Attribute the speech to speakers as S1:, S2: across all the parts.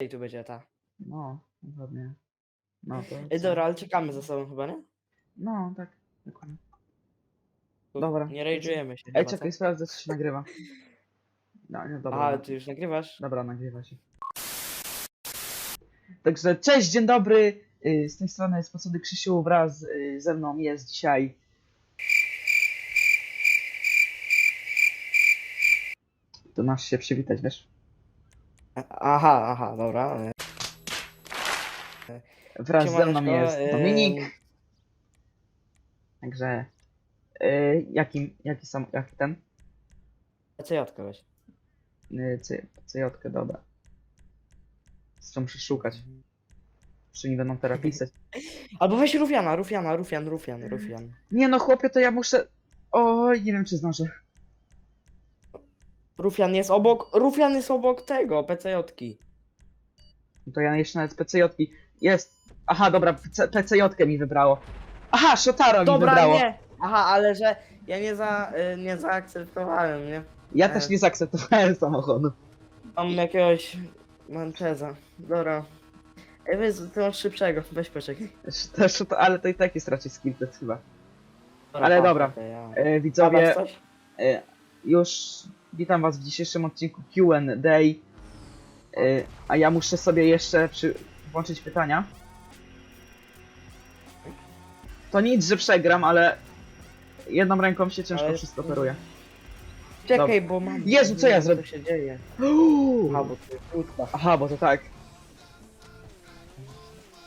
S1: I tu będzie ta.
S2: No, dokładnie. No to.
S1: Ej, dobra, ale czekamy za sobą chyba, nie?
S2: No, tak. Dokładnie.
S1: Tu
S2: Dobra.
S1: Nie rage'ujemy się.
S2: Ej,
S1: chyba,
S2: czekaj, sprawdzę, czy się nagrywa. No, nie, dobra.
S1: A, ty już nagrywasz?
S2: Dobra, nagrywa się. Także cześć, dzień dobry. Y, Z tej strony Spocony Krzysiu wraz y, ze mną jest dzisiaj. To masz się przywitać, wiesz?
S1: Aha, aha, dobra. e,
S2: Wraz ze mną
S1: Siemaneczko,
S2: jest
S1: em,
S2: Dominik. Także. Y, jaki, jaki sam, jaki ten?
S1: CJ weź.
S2: Y, C, CJ, dobra. Co muszę szukać? Czy nie będą teraz pisać?
S1: Albo weź Rufiana, Rufiana, Rufian, Rufian, Rufian.
S2: Nie no, chłopie, to ja muszę. Oj, nie wiem, czy zdążę.
S1: Rufian jest obok, Rufian jest obok tego, PCJ-ki.
S2: No To ja jeszcze nawet PCJ. Jest. Aha, dobra, PC, PCJ mi wybrało. Aha, Shotaro mi
S1: Dobra,
S2: wybrało.
S1: nie! Aha, ale że ja nie za, y, nie zaakceptowałem, nie?
S2: Ja też nie zaakceptowałem samochodu.
S1: Mam jakiegoś Mancheza. Dobra. Ej, weź, ty masz szybszego, weź poczekaj.
S2: Też, to, ale to i tak jest raczej skilled chyba.
S1: Dobra,
S2: Ale dobra.
S1: okej, ja.
S2: E, widzowie,
S1: coś?
S2: e, już witam was w dzisiejszym odcinku Q&A. E, a ja muszę sobie jeszcze przy, włączyć pytania. To nic, że przegram, ale jedną ręką się ciężko
S1: Ale-
S2: wszystko operuje.
S1: Czekaj, bo mam...
S2: Jezu, co ja zrobię?
S1: Co się dzieje? Aha, bo to jest kłódka.
S2: Aha, bo to tak.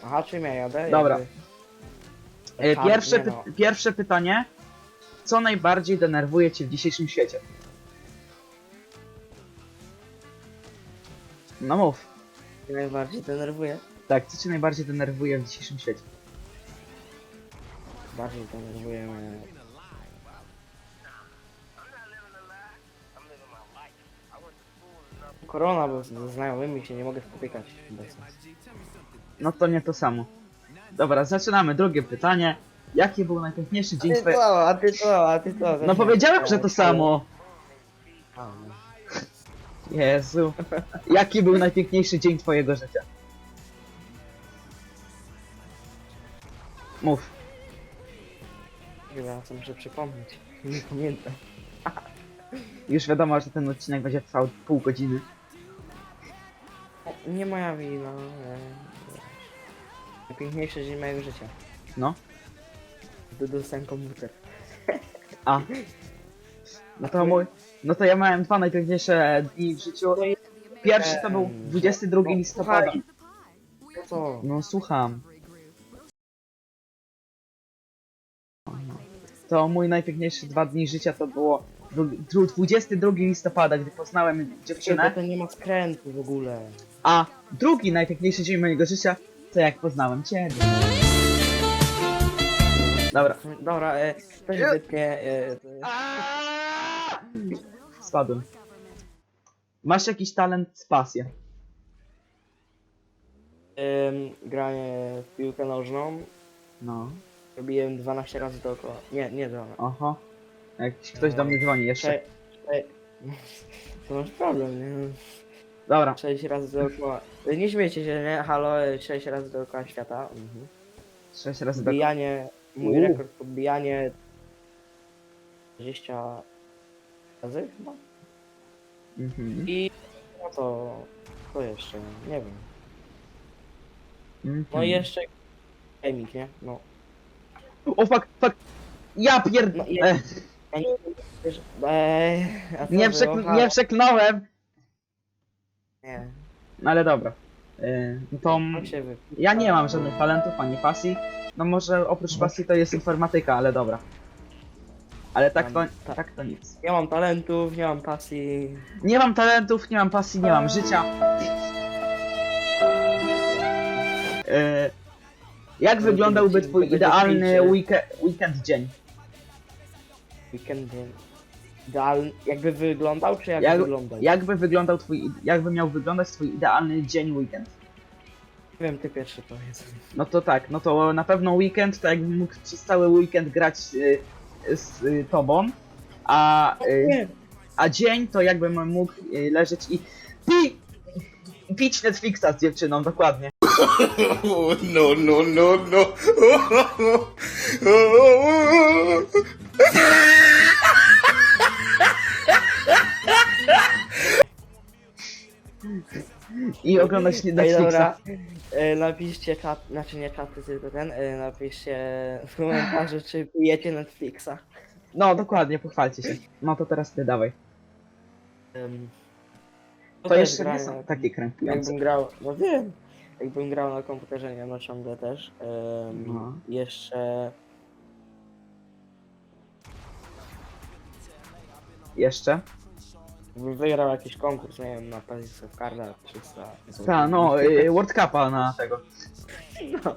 S1: Aha, czym ja jadę?
S2: Dobra. E,
S1: Hard,
S2: Pierwsze,
S1: nie
S2: py
S1: no.
S2: pierwsze pytanie. Co najbardziej denerwuje cię w dzisiejszym świecie? No mów.
S1: Mnie najbardziej denerwuje.
S2: Tak, co cię najbardziej denerwuje w dzisiejszym świecie?
S1: Bardziej denerwuje mnie... Korona, bo ze znajomymi się nie mogę spotykać. Bez sensu.
S2: No to nie to samo. Dobra, zaczynamy. Drugie pytanie. Jaki był najpiękniejszy dzień
S1: A ty
S2: twojego...
S1: co, a ty co, a ty co?
S2: No powiedziałem, że to samo. Jezu. Jaki był najpiękniejszy dzień twojego życia? Mów.
S1: Chyba co muszę przypomnieć. Nie pamiętam.
S2: Już wiadomo, że ten odcinek będzie trwał pół godziny.
S1: Nie moja wina. e, Najpiękniejszy dzień mojego życia.
S2: No.
S1: Gdy dostałem komputer.
S2: A. No to mój. No to ja miałem dwa najpiękniejsze dni w życiu. Pierwszy to był 22
S1: No,
S2: listopada.
S1: To co?
S2: No słucham. To mój najpiękniejszy dwa dni życia to było dru- dru- 22 listopada, gdy poznałem dziewczynę,
S1: to nie ma skrętu w ogóle.
S2: a drugi najpiękniejszy dzień mojego życia to jak poznałem ciebie. Dobra.
S1: Dobra, e, to się wytnie. E, to-
S2: Spadłem. Masz jakiś talent, pasję.
S1: em, granie w piłkę nożną.
S2: No.
S1: Robiłem 12 razy dookoła. Nie, nie 12.
S2: Oho. Jakiś ktoś do mnie dzwoni jeszcze.
S1: Cze- cze- To masz problem, nie?
S2: Dobra.
S1: 6 razy dookoła. Nie śmiejcie się, nie? Halo, 6 razy dookoła świata. Mhm.
S2: Sześć razy do...
S1: Podbijanie, mój
S2: Uuu.
S1: rekord podbijanie 20 razy chyba.
S2: Mhm.
S1: I no to, to jeszcze, nie wiem.
S2: Mhm.
S1: No i jeszcze gaming, nie? No.
S2: O fuck, fuck. Ja pierd...
S1: No i ja-
S2: e,
S1: Ja nie, wiesz, eee, a co
S2: nie,
S1: było?
S2: przekl... Nie przeknąłem.
S1: Nie.
S2: No ale dobra. E, no to
S1: się wy...
S2: ja nie mam żadnych talentów ani pasji. No może oprócz pasji to jest informatyka, ale dobra. Ale tak to,
S1: tak.
S2: to nic.
S1: Nie mam talentów, nie mam pasji.
S2: Nie mam talentów, nie mam pasji, nie mam życia. E, jak wyglądałby twój idealny
S1: zdjęcie.
S2: weekend, weekend dzień?
S1: Idealny. Jakby wyglądał, czy jak,
S2: Jak-
S1: wyglądał?
S2: Jakby wyglądał twój, jakby miał wyglądać twój idealny dzień weekend?
S1: Nie wiem, ty pierwszy powiedz.
S2: No to tak, no to na pewno weekend, to jakbym mógł przez cały weekend grać y, z y, tobą, a, y, a dzień to jakbym mógł y, leżeć i pi pić Netflixa z dziewczyną, dokładnie.
S3: Oh, no, no, no, no.
S2: I oglądać
S1: Ej,
S2: Netflixa.
S1: dobra, e, napiszcie czat, znaczy nie czaty, tylko ten, e, napiszcie w komentarzu, czy pijecie Netflixa.
S2: No, dokładnie, pochwalcie się. No to teraz ty dawaj.
S1: Um,
S2: To jeszcze nie są takie krępujące.
S1: Jakbym grał, no wiem, jakbym grał na komputerze, nie no ciągle też. em,
S2: No.
S1: Jeszcze,
S2: Jeszcze?
S1: Wygrał jakiś konkurs, nie wiem, na of Carda 300.
S2: Ta, no, y, World Cupa na tego.
S1: No,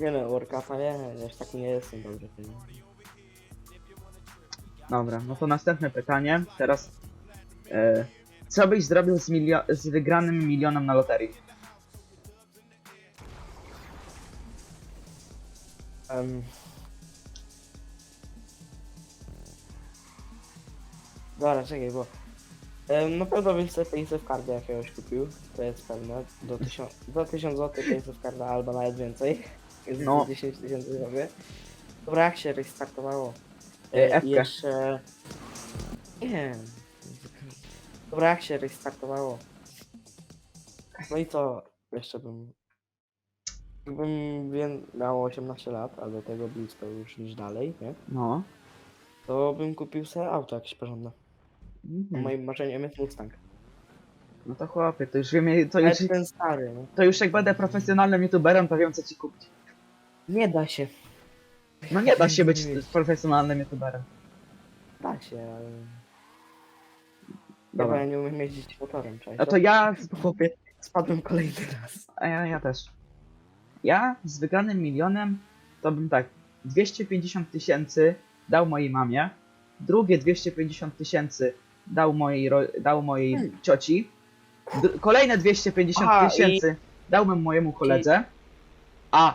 S1: nie no, World Cupa nie, już taki nie jestem dobry. w tym.
S2: Dobra, no to następne pytanie. Teraz. E, co byś zrobił z, milio- z wygranym milionem na loterii?
S1: Em. Dobra, czekaj, bo em, na pewno bym sobie Payce of Carda jakiegoś kupił, to jest pewne, do 1000 do 1000 zł Carda albo nawet więcej, jest
S2: No.
S1: no. 10 tysięcy zrobię. Dobra, jak się restartowało?
S2: E, F-kę.
S1: jeszcze... Nie Dobra, jak się restartowało? No i co jeszcze bym... Jakbym wie- miał 18 lat, a do tego blisko już niż dalej, nie?
S2: No.
S1: To bym kupił sobie auto jakieś porządne.
S2: Mhm.
S1: Moim marzeniem jest Mustang.
S2: No to chłopie, to już wiem, to już,
S1: ten stary, no.
S2: to już jak będę profesjonalnym youtuberem, to wiem co ci kupić.
S1: Nie da się.
S2: No nie da się być profesjonalnym youtuberem.
S1: Da się, ale...
S2: Dobra.
S1: Dobra, ja nie umiem jeździć motorem, cześć.
S2: No to ja,
S1: Chłopie, spadłem kolejny raz.
S2: a ja, ja też. Ja z wygranym milionem to bym tak 250 tysięcy dał mojej mamie, drugie 250 tysięcy dał mojej, ro- dał mojej
S1: Hmm.
S2: cioci, d- kolejne 250
S1: Aha,
S2: tysięcy dałbym mojemu koledze, a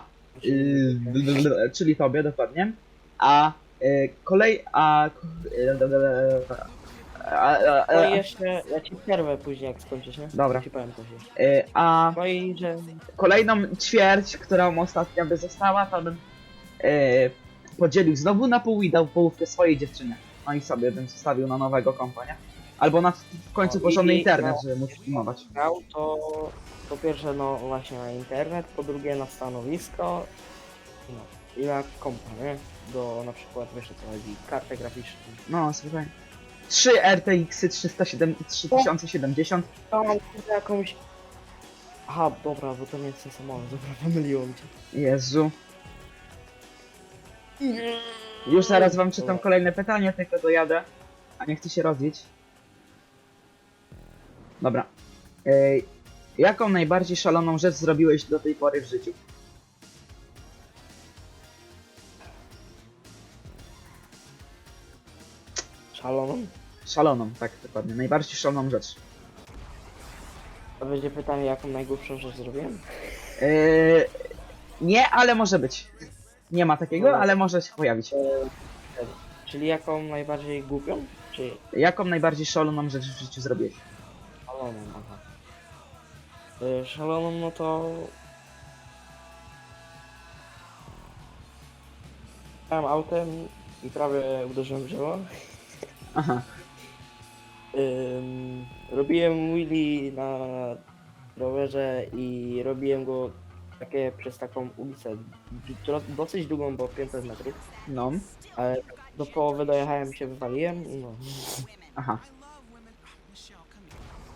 S2: blablabla, czyli tobie dokładnie. A yy, kolej. A. a, a, a,
S1: No i jeszcze, ja ci przerwę później jak skończysz, nie?
S2: Dobra.
S1: Ci powiem jeszcze.
S2: yy, a
S1: No i że...
S2: kolejną ćwierć, którą ostatnio by została, to bym podzielił znowu na pół i dał połówkę swojej dziewczynie. No i sobie bym zostawił na nowego kompa, nie? Albo na w końcu
S1: No i-
S2: porządny internet,
S1: no.
S2: żeby móc filmować.
S1: grał, to po pierwsze no właśnie na internet, po drugie na stanowisko no, i na kompa, nie? Do na przykład, wiesz o co chodzi, kartę graficzną.
S2: No, słuchaj. 3 RTX 307, 3070.
S1: To mam kurde jakąś... Aha, dobra, bo to nie jest ten samolot, dobra, pomyliłem cię.
S2: Jezu. Już zaraz wam czytam kolejne pytanie, tylko dojadę. A nie chcę się rozbić. Dobra. Ej, jaką najbardziej szaloną rzecz zrobiłeś do tej pory w życiu?
S1: Szaloną?
S2: Szaloną, tak dokładnie. Najbardziej szaloną rzecz.
S1: To będzie pytanie, jaką najgłupszą rzecz zrobiłem?
S2: Ej, nie, ale może być. Nie ma takiego, ale może się pojawić.
S1: E, czyli jaką najbardziej głupią? Czy
S2: Jaką najbardziej szaloną rzecz w życiu zrobiłeś?
S1: szaloną, aha. E, Szaloną, no to... Jechałem autem i prawie uderzyłem w drzewo.
S2: Aha.
S1: Ym, robiłem wheelie na rowerze i robiłem go takie przez taką ulicę do, dosyć długą, bo 500 metrów,
S2: No.
S1: ale do połowy dojechałem i się wywaliłem, no.
S2: Aha.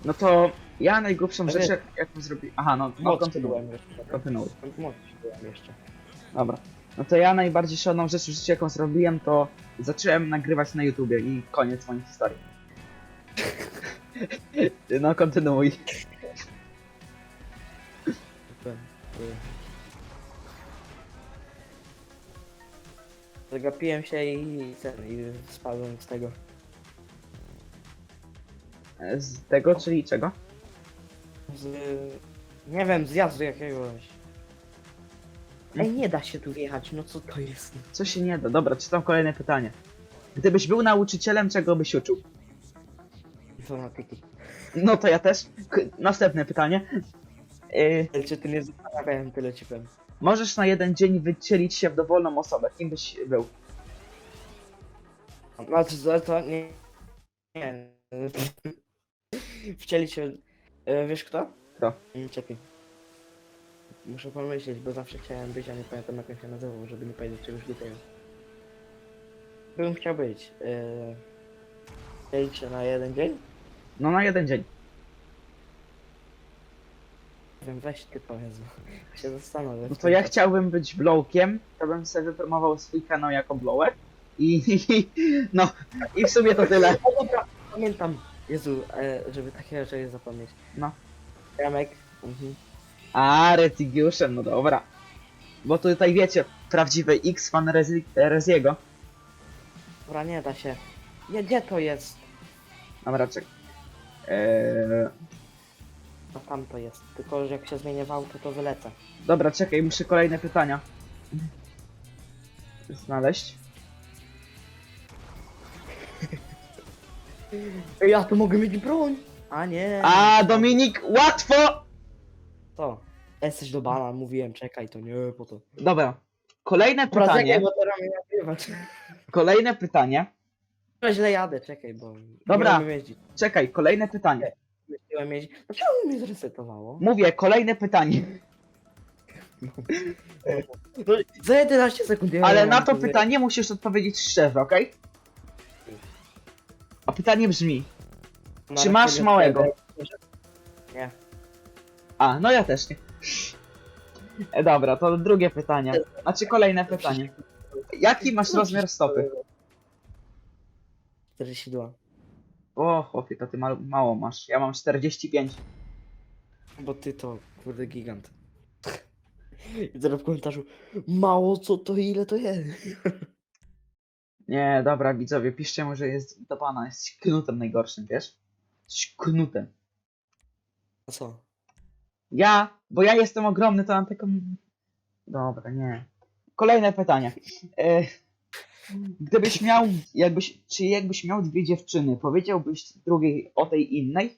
S2: No to ja najgłupszą rzecz, jak- jaką zrobiłem. Aha, no, no
S1: Młodszy
S2: kontynuuj.
S1: byłem jeszcze.
S2: Kontynuuj.
S1: Młodszy byłem jeszcze.
S2: Dobra. No to ja najbardziej szaloną rzecz w życiu, jaką zrobiłem, to zacząłem nagrywać na YouTubie i koniec mojej historii. No, kontynuuj.
S1: Zagapiłem się i, ten, i spadłem z tego.
S2: Z tego, czyli czego?
S1: Z, nie wiem, zjazdu jakiegoś. Ej, nie da się tu wjechać, no co to jest?
S2: Co się nie da? Dobra, czytam kolejne pytanie. Gdybyś był nauczycielem, czego byś uczył?
S1: Informatyki.
S2: No to ja też. K- następne pytanie. Y,
S1: Ale Czy ty nie zastanawiałem, tyle ci powiem.
S2: możesz na jeden dzień wycielić się w dowolną osobę. Kim byś był?
S1: Znaczy, to, to nie... Nie. Wcieli się... E, wiesz kto?
S2: Kto?
S1: Mm, Czekaj. Muszę pomyśleć, bo zawsze chciałem być, a nie pamiętam jak on się nazywał, żeby nie powiedzieć czegoś głupiego. Bym chciał być. Yy... Wcielić się na jeden dzień?
S2: No na jeden dzień.
S1: Nie wiem, weź ty powiedz, bo się zastanowię.
S2: No to ja chciałbym być blowkiem, to bym sobie wypromował swój kanał jako blowek. I no, i w sumie to tyle.
S1: Dobra, pamiętam. Jezu, e, żeby takie rzeczy zapomnieć.
S2: No.
S1: Jamek. Mhm.
S2: A, Retribution, no dobra. Bo tutaj wiecie, prawdziwy X-fan Rezi- Reziego.
S1: Dobra, nie da się. Nie, gdzie to jest?
S2: Dobra, czek. Eee,
S1: No tam to jest. Tylko, że jak się zmienię w auto, to wylecę.
S2: dobra, czekaj, muszę kolejne pytania znaleźć.
S1: Ej, Ja tu mogę mieć broń! A nie.
S2: A, Dominik, łatwo!
S1: To. Jesteś do bana, mówiłem, czekaj, to nie, po to.
S2: Dobra, kolejne pytanie,
S1: bo teraz mnie nagrywać.
S2: kolejne pytanie.
S1: Źle jadę, czekaj, bo...
S2: Dobra.
S1: Nie umiem jeździć.
S2: Czekaj, kolejne pytanie.
S1: Myślałem jeździć. Dlaczego mnie zresetowało?
S2: Mówię, kolejne pytanie.
S1: No, za 11 sekund. ja
S2: Ale na to pytanie musisz odpowiedzieć szczerze, okej? A pytanie brzmi,
S1: Na
S2: czy masz małego?
S1: Nie.
S2: A, no ja też nie. E, Dobra, to drugie pytanie. Znaczy kolejne pytanie. Jaki masz rozmiar stopy?
S1: 42.
S2: O, chłopie, to ty ma mało masz. Ja mam 45.
S1: Bo ty to, kurde, gigant. I teraz w komentarzu, mało co to, ile to jest?
S2: Nie, dobra, widzowie, piszcie mu, że jest do pana, jest knutem najgorszym, wiesz? Jesteś knutem.
S1: A co?
S2: Ja, bo ja jestem ogromny, to mam taką... Dobra, nie. Kolejne pytanie. E, gdybyś miał, jakbyś, czy jakbyś miał dwie dziewczyny, powiedziałbyś drugiej o tej innej?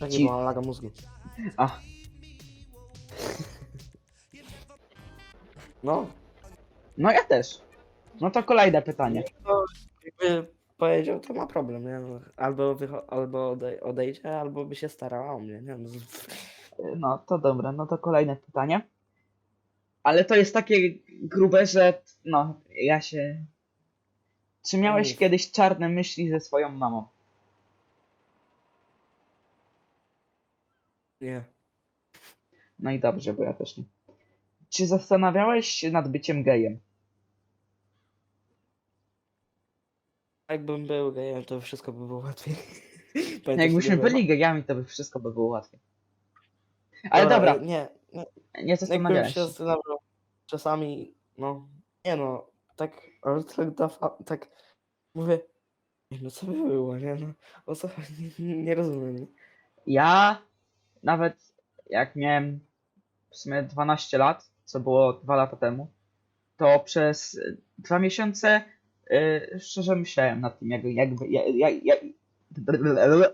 S1: To
S2: Ci-
S1: nie była laga mózgu.
S2: A,
S1: No,
S2: no ja też. No to kolejne pytanie.
S1: to jakby powiedział, to ma problem, nie? No, Albo, wycho- albo odej- odejdzie, albo by się starała o mnie, nie? No, z-
S2: No to dobra, no to kolejne pytanie. Ale to jest takie grube, że no, ja się... Czy miałeś
S1: Mów.
S2: kiedyś czarne myśli ze swoją mamą?
S1: nie.
S2: No i dobrze, bo ja też nie. Czy zastanawiałeś się nad byciem gejem?
S1: Jakbym był gejem, to wszystko by było łatwiej. Pamiętasz,
S2: Jakbyśmy byli gejami, to by wszystko by było łatwiej. Ale dobra,
S1: Nie, nie.
S2: nie
S1: Jakbym
S2: zastanawiałeś
S1: się zastanawiał, czasami, no, nie no, tak, ale tak, tak, mówię, nie no co by było, nie no, o co nie, nie rozumiem?
S2: Ja nawet jak miałem w sumie 12 lat, co było dwa lata temu, to przez y, dwa miesiące y, szczerze myślałem nad tym, jak, jakby. Jak, jak, jak,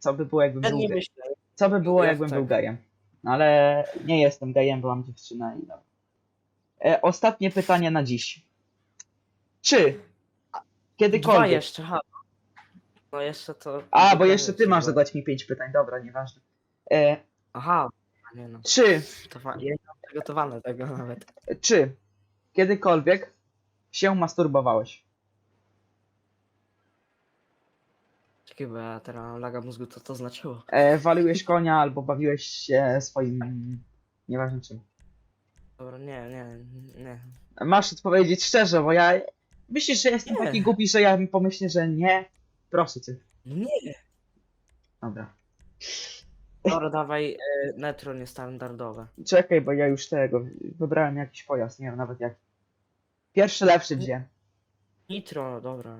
S2: co by było, jakbym
S1: Ja nie myślę,
S2: Co by było,
S1: Ja
S2: jakbym
S1: tak.
S2: był gejem? No ale nie jestem gejem, bo mam dziewczynę i no. E, ostatnie pytanie na dziś. Czy
S1: dwa
S2: kiedykolwiek...
S1: jeszcze, ha. No jeszcze to...
S2: A, bo jeszcze ty
S1: Dwa.
S2: masz zadać mi pięć pytań, dobra, nieważne. E,
S1: Aha, nie no,
S2: czy,
S1: nie mam przygotowane tego nawet.
S2: czy kiedykolwiek się masturbowałeś?
S1: Bo ja teraz laga mózgu, co to znaczyło?
S2: E, waliłeś konia albo bawiłeś się swoim... Nieważne czym.
S1: Dobra, nie, nie, nie.
S2: Masz odpowiedzieć szczerze, bo ja... Myślisz, że jestem
S1: Nie.
S2: taki głupi, że ja pomyślę, że nie? Proszę cię.
S1: No nie.
S2: Dobra.
S1: Dobra, dawaj e, metro niestandardowe.
S2: Czekaj, bo ja już tego... Wybrałem jakiś pojazd, nie wiem nawet jak. Pierwszy lepszy wziąłem.
S1: Nitro, dobra.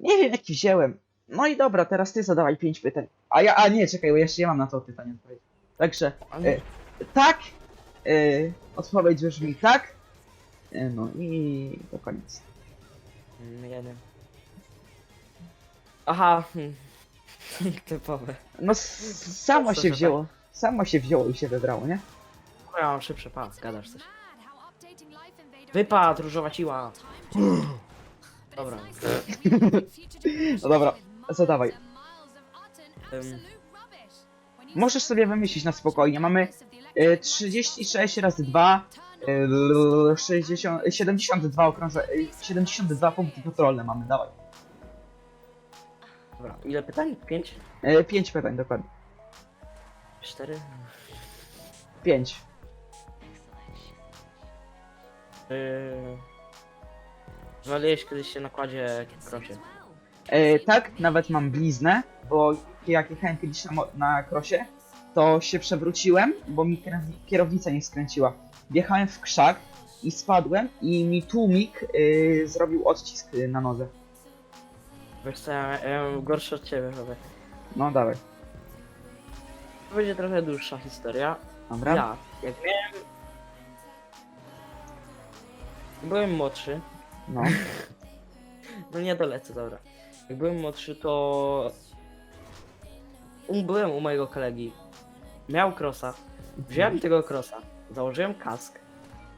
S2: Nie wiem jaki wziąłem. No i dobra, teraz ty zadawaj pięć pytań. A ja, a nie, czekaj, bo jeszcze ja mam na to pytanie odpowiedzieć. Także, E, tak, e, odpowiedź brzmi tak, e, no i to koniec.
S1: mm, ja nie. Aha, hmm. typowe.
S2: No s- samo się wzięło. Samo się wzięło i się wybrało, nie?
S1: Ja mam szybszy pas, gadasz coś. Wypad, różowa siła. Dobra.
S2: No dobra, zadawaj.
S1: Ym,
S2: Możesz sobie wymyślić na spokojnie. Mamy e, 36 razy 2, e, 60, 72 okrąże, e, 72 punkty kontrolne mamy, dawaj.
S1: dobra, ile pytań? Pięć?
S2: E, 5 pytań dokładnie.
S1: Cztery?
S2: 5.
S1: Yy... Zwaliłeś kiedyś się na kładzie krosie.
S2: E, tak, nawet mam bliznę, bo jak jechałem kiedyś na, mo- na krosie, to się przewróciłem, bo mi kierow- kierownica nie skręciła. Wjechałem w krzak i spadłem i mi tłumik e, zrobił odcisk na nodze.
S1: Wiesz co, ja, ja mam gorsze od ciebie chyba.
S2: No dawaj.
S1: To będzie trochę dłuższa historia.
S2: Dobra.
S1: Ja, jak miałem... Byłem młodszy.
S2: No.
S1: No nie dolecę, dobra. Jak byłem młodszy, to... U- Byłem u mojego kolegi. Miał krosa. Wziąłem tego krosa. Założyłem kask.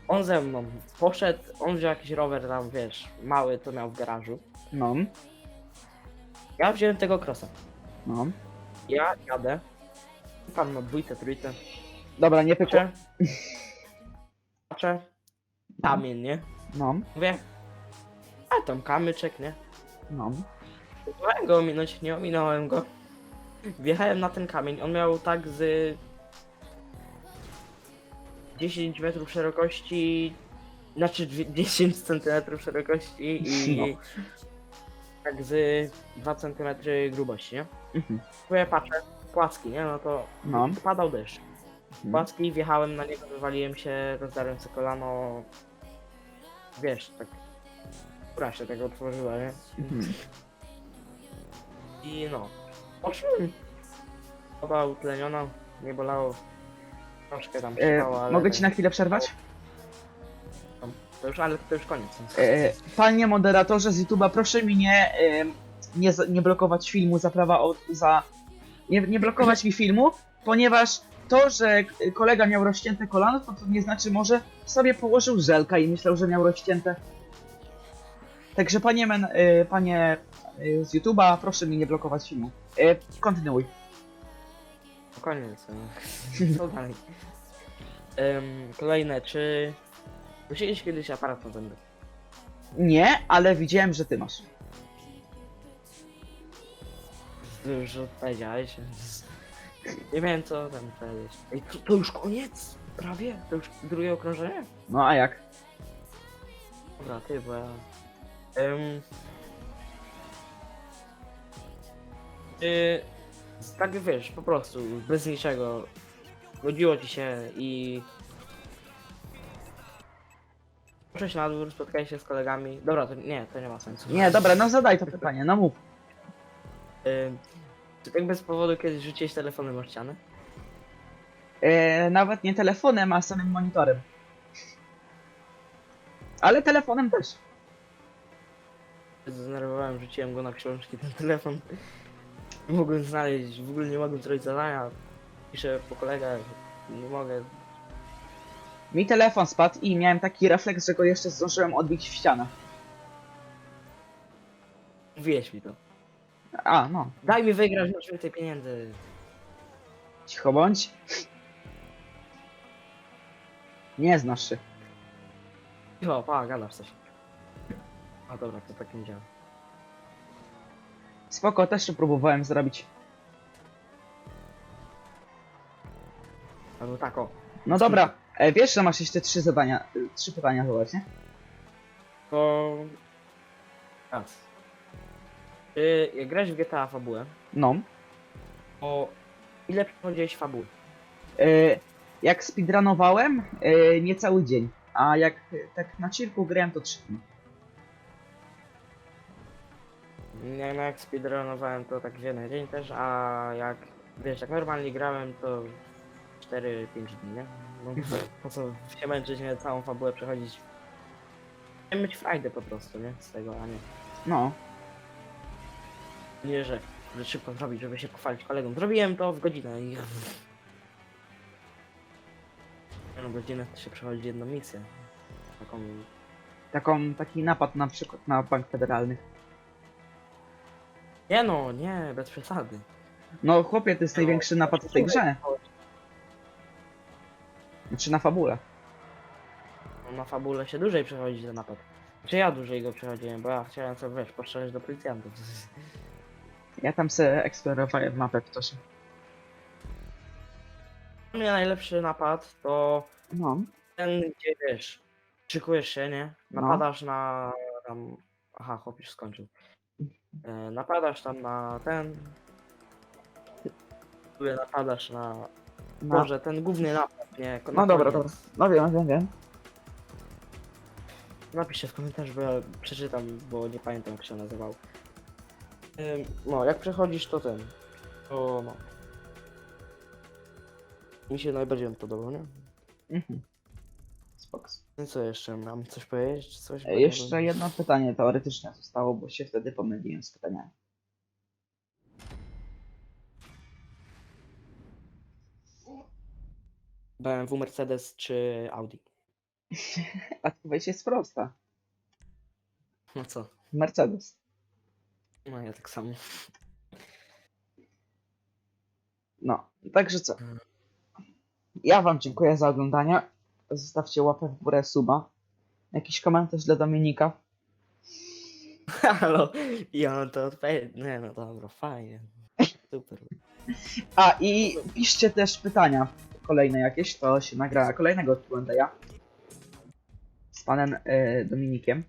S1: On ze mną poszedł, on wziął jakiś rower tam, wiesz, mały, to miał w garażu.
S2: No.
S1: Ja wziąłem tego krosa.
S2: No.
S1: Ja jadę. Pan ma dwójkę, trójkę.
S2: Dobra, nie pykło.
S1: Patrzę. Patrzę. Kamień, nie?
S2: No.
S1: Mówię. A tam kamyczek, nie?
S2: No.
S1: Próbowałem go ominąć, nie ominąłem go. Wjechałem na ten kamień. On miał tak z 10 metrów szerokości, znaczy dwie- 10 centymetrów szerokości i
S2: No.
S1: tak z 2 centymetry grubości, nie?
S2: Mhm.
S1: Mówię, patrzę, płaski, nie? No to
S2: No.
S1: padał deszcz.
S2: Mhm.
S1: Płaski, wjechałem na niego, wywaliłem się, rozdarłem sobie kolano. Wiesz, tak. Która się tego otworzyła, nie?
S2: Mhm.
S1: I no. Poczułem. Woda utleniona, nie bolało. Troszkę tam
S2: E,
S1: ale...
S2: mogę ci na chwilę przerwać?
S1: To już, ale to już koniec.
S2: E, panie moderatorze z YouTube'a, proszę mi nie, e, nie, nie blokować filmu za prawa od, za... Nie, nie blokować mi filmu, ponieważ to, że k- kolega miał rozcięte kolano, to, to nie znaczy może sobie położył żelka i myślał, że miał rozcięte. Także panie, men, e, panie z YouTube'a, proszę mi nie blokować filmu. E, kontynuuj.
S1: Koniec. no. Co dalej? Em, kolejne, czy... Musieliś kiedyś aparat na zęby?
S2: Nie, ale widziałem, że ty masz.
S1: Ty już odpowiedziałeś. Nie wiem co tam powiedzieć. Ej, to, to już koniec? Prawie? To już drugie okrążenie?
S2: No a jak?
S1: Dobra, ty, bo ja... ty, tak wiesz, po prostu, bez niczego, godziło ci się i... Poszłeś na dwór, spotkałeś się z kolegami. Dobra, to nie, to nie ma sensu.
S2: Nie, dobra, no zadaj to pytanie, no mów.
S1: Ym, czy tak bez powodu kiedyś rzuciłeś telefonem o ścianę?
S2: E, nawet nie telefonem, a samym monitorem. Ale telefonem też.
S1: Zdenerwowałem, rzuciłem go na książki, ten telefon. Nie mogłem znaleźć, w ogóle nie mogłem zrobić zadania. Piszę po kolegach, nie mogę.
S2: Mi telefon spadł i miałem taki refleks, że go jeszcze zdążyłem odbić w ścianę.
S1: Mówiłeś mi to.
S2: A, no.
S1: Daj mi wygrać, masz więcej pieniędzy.
S2: Cicho bądź. Nie znasz się.
S1: O, pa, gadasz coś. A dobra, to tak nie działa.
S2: Spoko, też to próbowałem zrobić.
S1: Albo tak o.
S2: No dobra, e, wiesz, że masz jeszcze trzy zadania, y, trzy pytania zobacz, nie?
S1: To... Raz. Czy jak grałeś w GTA fabułę,
S2: No.
S1: to ile przechodziłeś fabuły?
S2: E, jak speedrunowałem, e, niecały dzień. A jak e, tak na chillku grałem, to trzy dni.
S1: Nie no jak speedrunowałem to tak w jeden dzień też, a jak wiesz, jak normalnie grałem to 4-5 dni, nie? No po co się męczyć, nie całą fabułę przechodzić. Chciałem mieć frajdę po prostu, nie? Z tego, a nie.
S2: No.
S1: Nie, że, że szybko zrobić, żeby się pochwalić kolegom. Zrobiłem to w godzinę i... No godzinę to się przechodzi jedną misję. Taką...
S2: Taką, taki napad na przykład na bank federalny.
S1: Nie no, nie, bez przesady.
S2: No chłopie, to jest
S1: No,
S2: największy napad w tej grze. Znaczy na fabule.
S1: No, Na fabule się dłużej przechodzi ten napad. Czy ja dłużej go przechodziłem, bo ja chciałem sobie, wiesz, postrzelać do policjantów.
S2: Ja tam se eksplorowałem mapę w tosie.
S1: Dla mnie najlepszy napad to
S2: No.
S1: ten, gdzie wiesz, szykujesz się, nie?
S2: No.
S1: Napadasz na tam... Aha, chłop już skończył. E, napadasz tam na ten... Tu napadasz na... Boże, ten główny napad, nie?
S2: no
S1: na
S2: dobra,
S1: koniec.
S2: dobra. No wiem, wiem, wiem.
S1: Napiszcie w komentarzu, bo ja przeczytam, bo nie pamiętam jak się nazywał. Ym, No, jak przechodzisz to ten, to no. Mi się najbardziej on podobał, nie?
S2: Mhm.
S1: No co jeszcze, mam coś powiedzieć, czy coś?
S2: E, Jeszcze jedno pytanie teoretycznie zostało, bo się wtedy pomyliłem z pytaniami.
S1: BMW, Mercedes czy Audi?
S2: Odpowiedź jest prosta.
S1: No co?
S2: Mercedes.
S1: No ja tak samo.
S2: No, także co? Ja wam dziękuję za oglądanie. Zostawcie łapę w górę, suba. Jakiś komentarz dla Dominika.
S1: Halo, i on to odpowiedział. Nie no dobra, fajnie. Super.
S2: A i piszcie też pytania kolejne jakieś, to się nagra kolejnego Q&A z panem e, Dominikiem.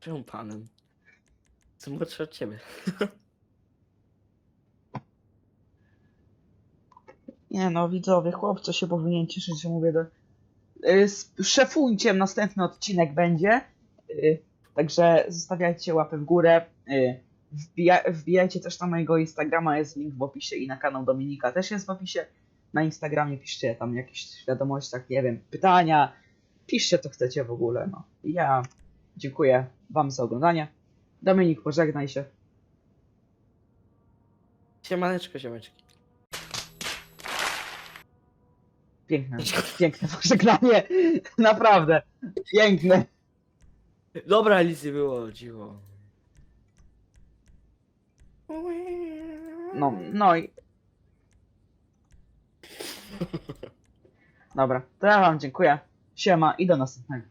S1: Czemu panem? Co młodszy od ciebie.
S2: Nie no, widzowie, chłopco się powinien cieszyć, że mówię do... Y, Szefujcie, następny odcinek będzie. Y, Także zostawiajcie łapę w górę. y, Wbija, wbijajcie też na mojego Instagrama, jest link w opisie i na kanał Dominika też jest w opisie. Na Instagramie piszcie tam jakieś wiadomości, tak nie wiem, pytania. Piszcie co chcecie w ogóle. No. Ja dziękuję wam za oglądanie. Dominik, pożegnaj się.
S1: Siemaneczko, siemeczki.
S2: Piękne, piękne pożegnanie. Naprawdę. Piękne.
S1: Dobra, nic nie było, dziwo.
S2: No, no i. Dobra, to ja wam dziękuję. Siema i do następnego.